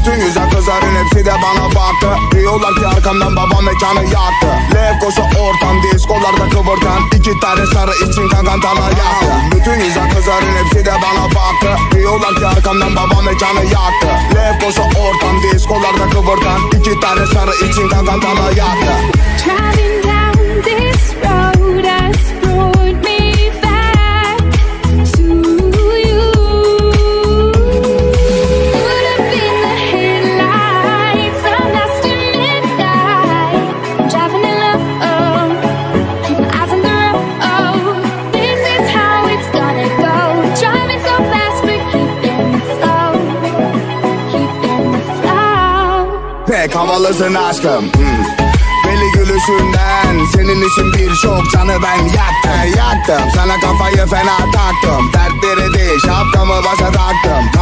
Bütün güzel kızların hepsi de bana baktı. Diyorlar ki arkamdan babam mekanı yaktı. Lefkoşa ortam diskolarda kıvırken iki tane sarı için kankan tala yaktı. Bütün güzel kızların hepsi de bana baktı. Diyorlar ki arkamdan babam mekanı yaktı. Lefkoşa ortam diskolarda kıvırken iki tane sarı için kankan tala yaktı Pek havalısın aşkım. Hmm. Belli gülüşünden Senin için birçok canı ben yaktım Yaktım. Sana kafayı fena taktım. Dertleri değil şapkamı başa taktım